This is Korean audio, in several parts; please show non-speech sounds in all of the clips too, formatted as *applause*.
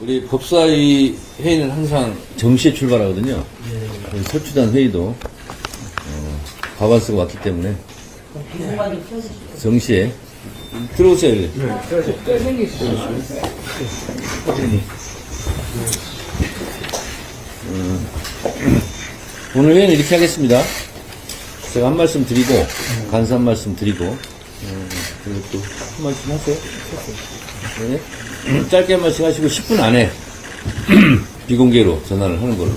우리 법사위 회의는 항상 정시에 출발하거든요. 저희 서추단 회의도 어, 과반수가 왔기 때문에 정시에 들어오세요. 일리. 음, 오늘 회의는 이렇게 하겠습니다. 제가 한 말씀 드리고 간사 한 말씀 드리고 음, 그리고 또 한 말씀 하세요. 네. *clears throat* 짧게 한 말씀 하시고 10분 안에 *clears throat* 비공개로 전화를 하는 걸로.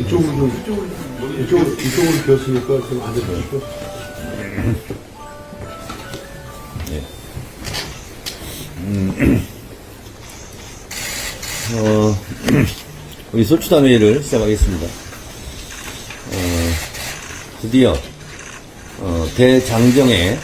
이쪽으로 좀, 이쪽으로, 이쪽으로 비었으니까 좀안 되죠. *clears throat* 어, 우리 소추단 회의를 시작하겠습니다. 어, 드디어 어, 대장정의 에,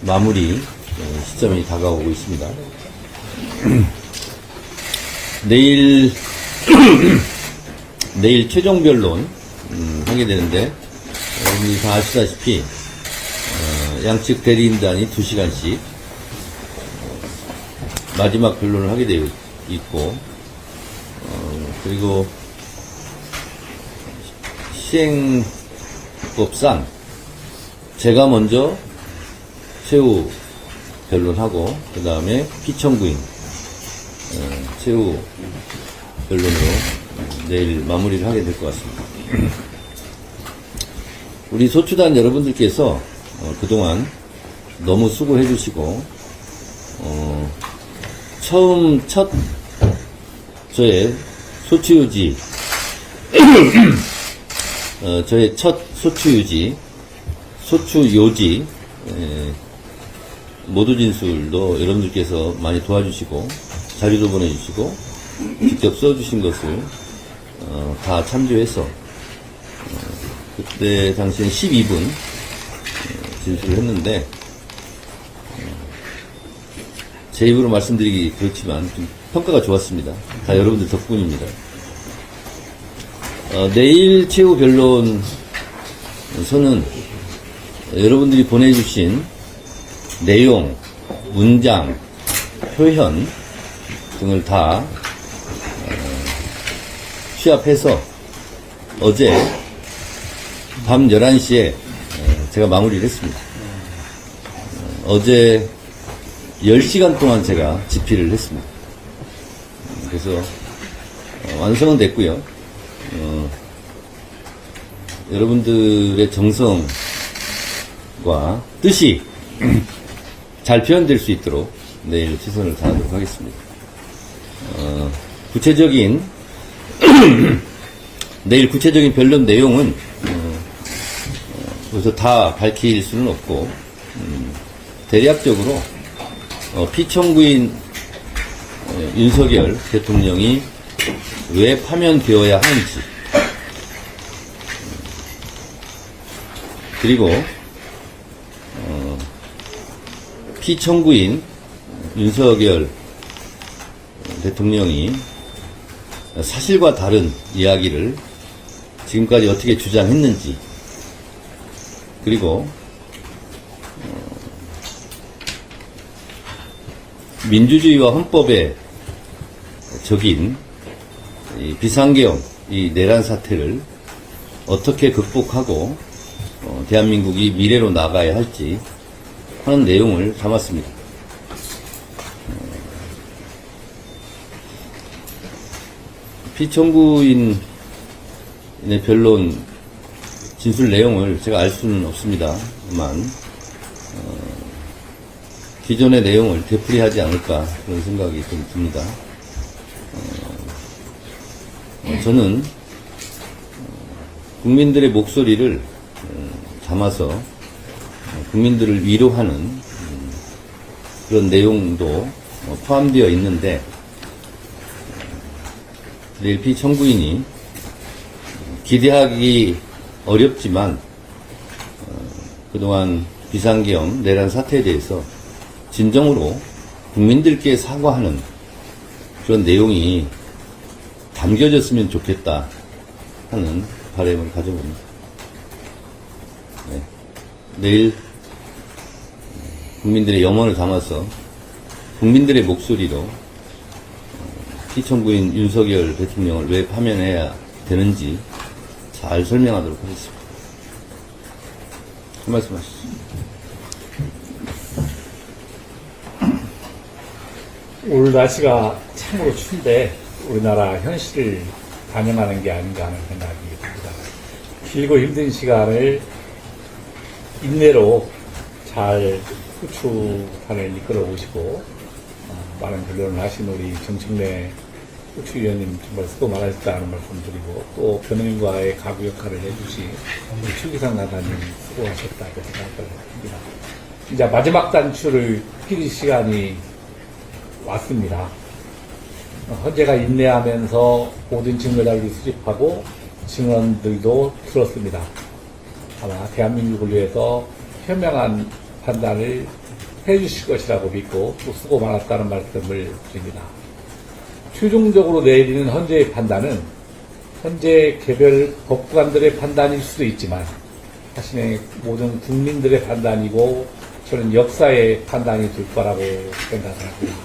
마무리 어, 시점이 다가오고 있습니다. *clears throat* 내일 *clears throat* 내일 최종 변론 음, 하게 되는데 여러분이 다 아시다시피 어, 양측 대리인단이 2시간씩 마지막 변론을 하게 되어 있고, 어, 그리고 시행법상 제가 먼저 최후 변론하고, 그 다음에 피청구인 어, 최후 변론으로 내일 마무리를 하게 될 것 같습니다. *clears throat* 우리 소추단 여러분들께서 어, 그동안 너무 수고해 주시고, 어, 처음 첫 저의 소추유지 *clears throat* 어, 저의 첫 소추유지 소추요지 에, 모두 진술도 여러분들께서 많이 도와주시고 자료도 보내주시고 직접 써주신 것을 어, 다 참조해서 어, 그때 당시엔 12분 진술을 했는데 제 입으로 말씀드리기 그렇지만 좀 평가가 좋았습니다. 다 여러분들 덕분입니다. 어, 내일 최후 변론서는 여러분들이 보내주신 내용, 문장, 표현 등을 다 어, 취합해서 어제 밤 11시에 제가 마무리를 했습니다. 어, 어제 10시간 동안 제가 집필을 했습니다. 그래서 어, 완성은 됐고요. 어, 여러분들의 정성과 뜻이 잘 표현될 수 있도록 내일 최선을 다하도록 하겠습니다. 어, 구체적인 *clears throat* 내일 구체적인 변론 내용은 어, 그래서 다 밝힐 수는 없고 음, 대략적으로 어, 피청구인 어, 윤석열 대통령이 왜 파면되어야 하는지 그리고 어, 피청구인 윤석열 대통령이 사실과 다른 이야기를 지금까지 어떻게 주장했는지 그리고 민주주의와 헌법에 적인 이 비상계엄, 이 내란 사태를 어떻게 극복하고 어, 대한민국이 미래로 나가야 할지 하는 내용을 담았습니다. 어, 피청구인의 변론 진술 내용을 제가 알 수는 없습니다만 기존의 내용을 되풀이하지 않을까 그런 생각이 좀 듭니다. 어, 어, 저는 어, 국민들의 목소리를 어, 담아서 어, 국민들을 위로하는 음, 그런 내용도 어, 포함되어 있는데 어, 내일 피청구인이 기대하기 어렵지만 어, 그동안 비상계엄 내란 사태에 대해서 진정으로 국민들께 사과하는 그런 내용이 담겨졌으면 좋겠다 하는 바람을 가져봅니다. 네. 내일 국민들의 염원을 담아서 국민들의 목소리로 어, 시청구인 윤석열 대통령을 왜 파면해야 되는지 잘 설명하도록 하겠습니다. 한 말씀 하시죠. 오늘 날씨가 참으로 추운데 우리나라 현실을 반영하는 게 아닌가 하는 생각이 듭니다. 길고 힘든 시간을 인내로 잘 후추단을 이끌어 오시고 어, 많은 변론을 하신 우리 정청래 후추위원님 정말 수고 많으셨다는 말씀 드리고 또 변호인과의 가구 역할을 해주신 우리 최기상 나사님 수고하셨다고 생각을 합니다. 이제 마지막 단추를 끼리 시간이 왔습니다. 어, 헌재가 인내하면서 모든 증거자료를 수집하고 증언들도 들었습니다. 아마 대한민국을 위해서 현명한 판단을 해주실 것이라고 믿고 또 수고 많았다는 말씀을 드립니다. 최종적으로 내리는 헌재의 판단은 현재 개별 법관들의 판단일 수도 있지만 자신의 모든 국민들의 판단이고 저는 역사의 판단이 될 거라고 생각을 합니다.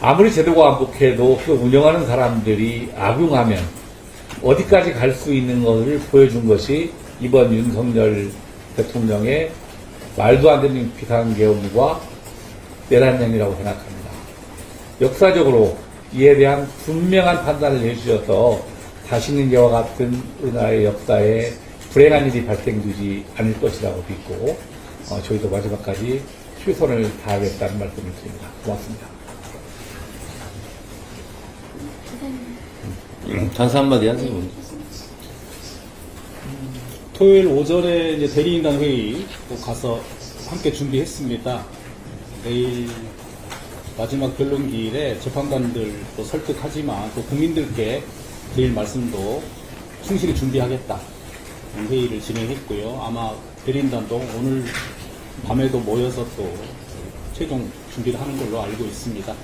아무리 제도가 완복해도 그 운영하는 사람들이 악용하면 어디까지 갈 수 있는 것을 보여준 것이 이번 윤석열 대통령의 말도 안 되는 비상계엄과 내란행위라고 생각합니다. 역사적으로 이에 대한 분명한 판단을 해주셔서 다시는 이와 같은 우리나라의 역사에 불행한 일이 발생되지 않을 것이라고 믿고 어, 저희도 마지막까지 최선을 다하겠다는 말씀을 드립니다. 고맙습니다. 단사 한마디 하세요. 토요일 오전에 이제 대리인단 회의 또 가서 함께 준비했습니다. 내일 마지막 변론 기일에 재판관들 또 설득하지만 또 국민들께 드릴 말씀도 충실히 준비하겠다. 회의를 진행했고요. 아마 대리인단도 오늘 밤에도 모여서 또 최종 준비를 하는 걸로 알고 있습니다.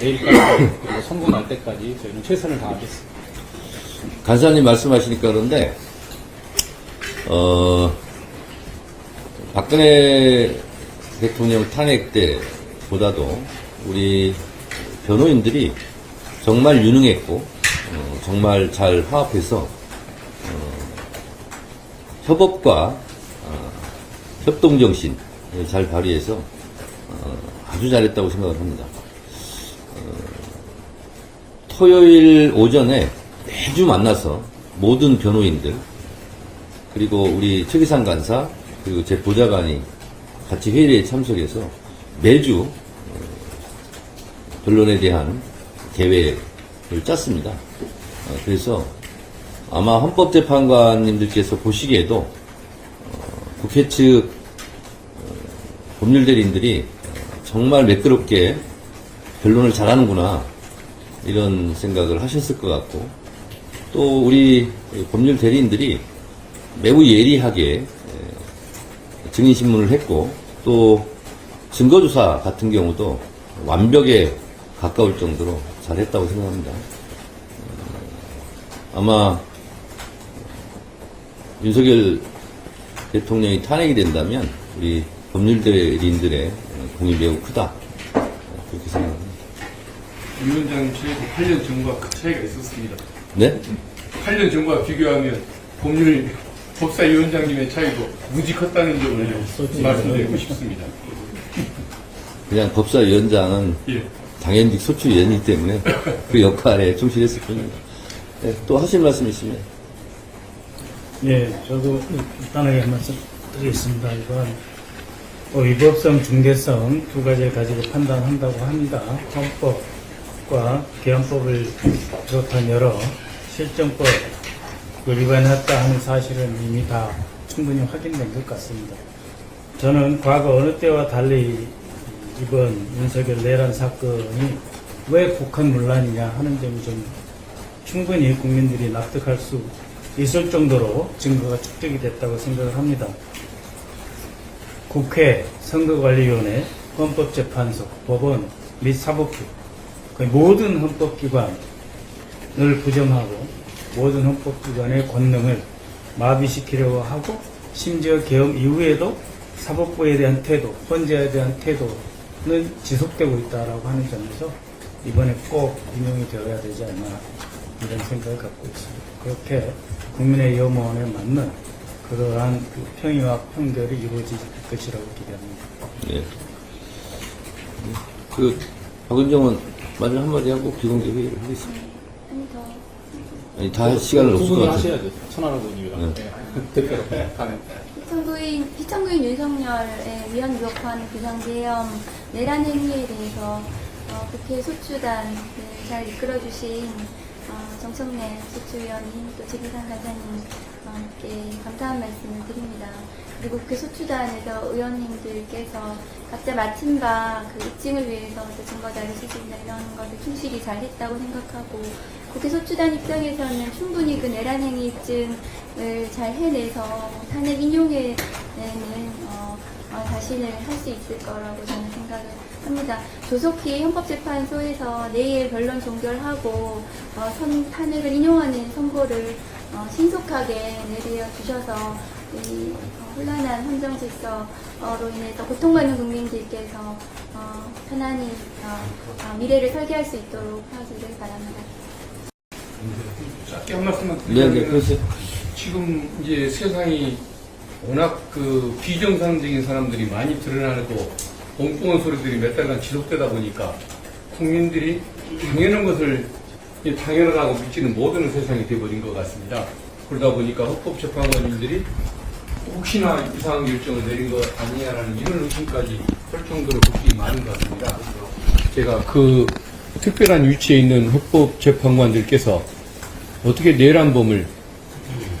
내일까지 그리고 선고 날 때까지 저희는 최선을 다하겠습니다. 간사님 말씀하시니까 그런데, 어, 박근혜 대통령 탄핵 때보다도 우리 변호인들이 정말 유능했고, 어, 정말 잘 화합해서, 어, 협업과 어, 협동 정신 잘 발휘해서 어, 아주 잘했다고 생각을 합니다. 토요일 오전에 매주 만나서 모든 변호인들 그리고 우리 최기상 간사 그리고 제 보좌관이 같이 회의에 참석해서 매주 어, 변론에 대한 계획을 짰습니다. 어, 그래서 아마 헌법재판관님들께서 보시기에도 어, 국회 측 어, 법률 대리인들이 어, 정말 매끄럽게 변론을 잘하는구나 이런 생각을 하셨을 것 같고 또 우리 법률 대리인들이 매우 예리하게 에, 증인 신문을 했고 또 증거 조사 같은 경우도 완벽에 가까울 정도로 잘했다고 생각합니다. 어, 아마 윤석열 대통령이 탄핵이 된다면 우리 법률 대리인들의 공이 매우 크다 어, 그렇게 생각합니다. 위원장님 최고 8년 전과 큰 차이가 있었습니다. 네? 8년 전과 비교하면 법률 법사위원장님의 차이도 무지 컸다는 점을 말씀드리고 싶습니다. 그냥 법사위원장은 예. 당연직 소추 위원이기 때문에 *laughs* 그 역할에 충실했을 뿐입니다. 네, 또 하실 말씀 있으면 네, 저도 간단하게 한 말씀 드리겠습니다. 이건 어, 위법성, 중대성 두 가지를 가지고 판단한다고 합니다. 헌법과 개헌법을 비롯한 여러 실정법 을 위반했다 하는 사실은 이미 다 충분히 확인된 것 같습니다. 저는 과거 어느 때와 달리 이번 윤석열 내란 사건이 왜 북한 논란이냐 하는 점이 좀 충분히 국민들이 납득할 수 있을 정도로 증거가 축적이 됐다고 생각을 합니다. 국회, 선거관리위원회, 헌법재판소, 법원 및 사법부 거의 모든 헌법기관을 부정하고 모든 헌법기관의 권능을 마비시키려고 하고 심지어 계엄 이후에도 사법부에 대한 태도, 헌재에 대한 태도 지속되고 있다라고 하는 점에서 이번에 꼭 인용이 되어야 되지 않나 이런 생각을 갖고 있습니다. 그렇게 국민의 염원에 맞는 그러한 그 평의와 평결이 이루어질 것이라고 기대합니다. 예. 그, 박은정은 마지막 한마디 하고 비공개 회의를 하겠습니다. 아니 더 아니, 다 할 시간은 두 없을 것 같아요. 하셔야죠. 천하람 의원님이랑 네. *laughs* 네. 대표로 가는. 피청구인 피청구인 윤석열의 위헌 유혹한 비상계엄 내란 행위에 대해서 어, 국회 소추단을 잘 이끌어주신 어, 정청래 소추위원님 또 지기상 간사님께 감사한 말씀을 드립니다. 그리고 국회 소추단에서 의원님들께서 각자 맡은 바그 입증을 위해서 또 증거자료 수집이나 이런 것을 충실히 잘 했다고 생각하고 국회 소추단 입장에서는 충분히 그 내란 행위 입증을 잘 해내서 탄핵 인용에는 어, 어, 자신을 할 수 있을 거라고 저는 생각을 합니다. 조속히 헌법재판소에서 내일 변론 종결하고 어, 선, 탄핵을 인용하는 선고를 어, 신속하게 내려 주셔서 이 어, 혼란한 헌정 질서로 인해서 고통받는 국민들께서 어, 편안히 어, 어, 미래를 설계할 수 있도록 하기를 바랍니다. 짧게 한 말씀만 네, 네, 드리면 그러세요. 지금 이제 세상이 워낙 그 비정상적인 사람들이 많이 드러나고 엉뚱한 소리들이 몇 달간 지속되다 보니까 국민들이 당연한 것을 이 당연하다고 믿지는 못하는 세상이 돼버린 것 같습니다. 그러다 보니까 헌법재판관님들이 혹시나 이상한 결정을 내린 것 아니냐라는 이런 의심까지 할 정도로 걱정이 많은 것 같습니다. 제가 그 특별한 위치에 있는 헌법 재판관들께서 어떻게 내란범을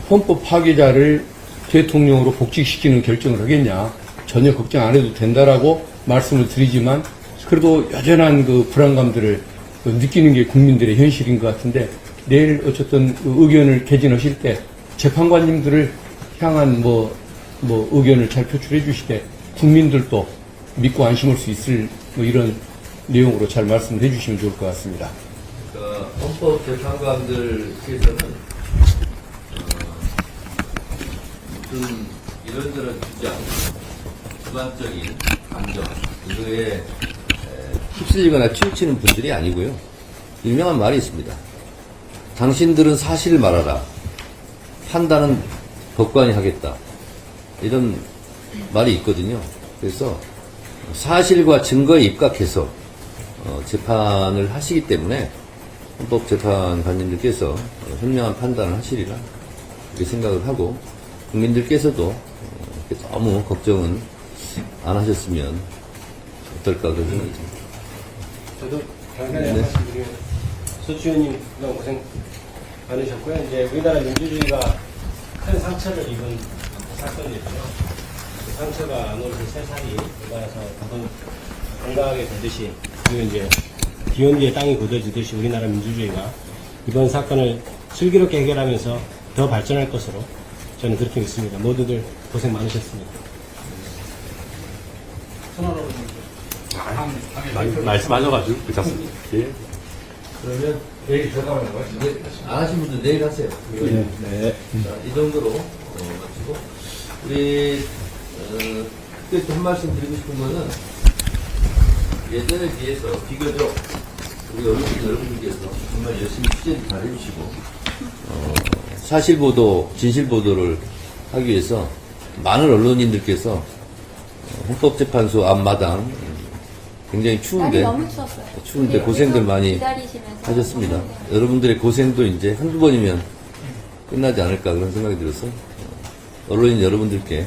헌법 파괴자를 대통령으로 복직시키는 결정을 하겠냐 전혀 걱정 안 해도 된다라고 말씀을 드리지만 그래도 여전한 그 불안감들을 그 느끼는 게 국민들의 현실인 것 같은데 내일 어쨌든 그 의견을 개진하실 때 재판관님들을 향한 뭐, 뭐 의견을 잘 표출해 주시되 국민들도 믿고 안심할 수 있을 뭐 이런 내용으로 잘 말씀을 해 주시면 좋을 것 같습니다. 그 헌법 재판관들께서는 어, 좀 이런저런 주장, 주관적인 감정 이거에 에, 휩쓸리거나 치우치는 분들이 아니고요. 유명한 말이 있습니다. 당신들은 사실을 말하라. 판단은 법관이 하겠다. 이런 말이 있거든요. 그래서 사실과 증거에 입각해서 어, 재판을 하시기 때문에 헌법재판관님들께서 어, 현명한 판단을 하시리라 이렇게 생각을 하고 국민들께서도 어, 이렇게 너무 걱정은 안 하셨으면 어떨까 그런 생각이 듭니다. 저도 간단히 한 말씀 드리면 소추위원님 그동안 고생 많으셨고요. 이제 우리나라 민주주의가 큰 상처를 입은 사건이었죠. 그 상처가 안 오는 세상이 한번 건강하게 되듯이 그리고 이제 비온 뒤에 땅이 굳어지듯이 우리나라 민주주의가 이번 사건을 슬기롭게 해결하면서 더 발전할 것으로 저는 그렇게 믿습니다. 모두들 고생 많으셨습니다. 말씀하셔가지고 괜찮습니다. 예. 그러면 내일 들어가면 네, 안 하신 분들 내일 하세요. 네. 자, 이 정도로 어, 마치고 우리 어, 특별히 한 말씀 드리고 싶은 거는 예전에 비해서 비교적 우리 언론 여러분들께서 정말 열심히 취재를 잘 해주시고 어, 사실 보도, 진실 보도를 하기 위해서 많은 언론인들께서 어, 헌법재판소 앞마당 음, 굉장히 추운데. 추운데 네, 고생들 많이 하셨습니다. 여러분들의 고생도 이제 한두 번이면 끝나지 않을까 그런 생각이 들어서 어, 언론인 여러분들께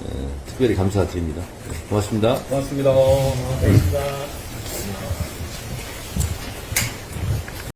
어, 특별히 감사드립니다. 네, 고맙습니다. 고맙습니다. 고맙습니다.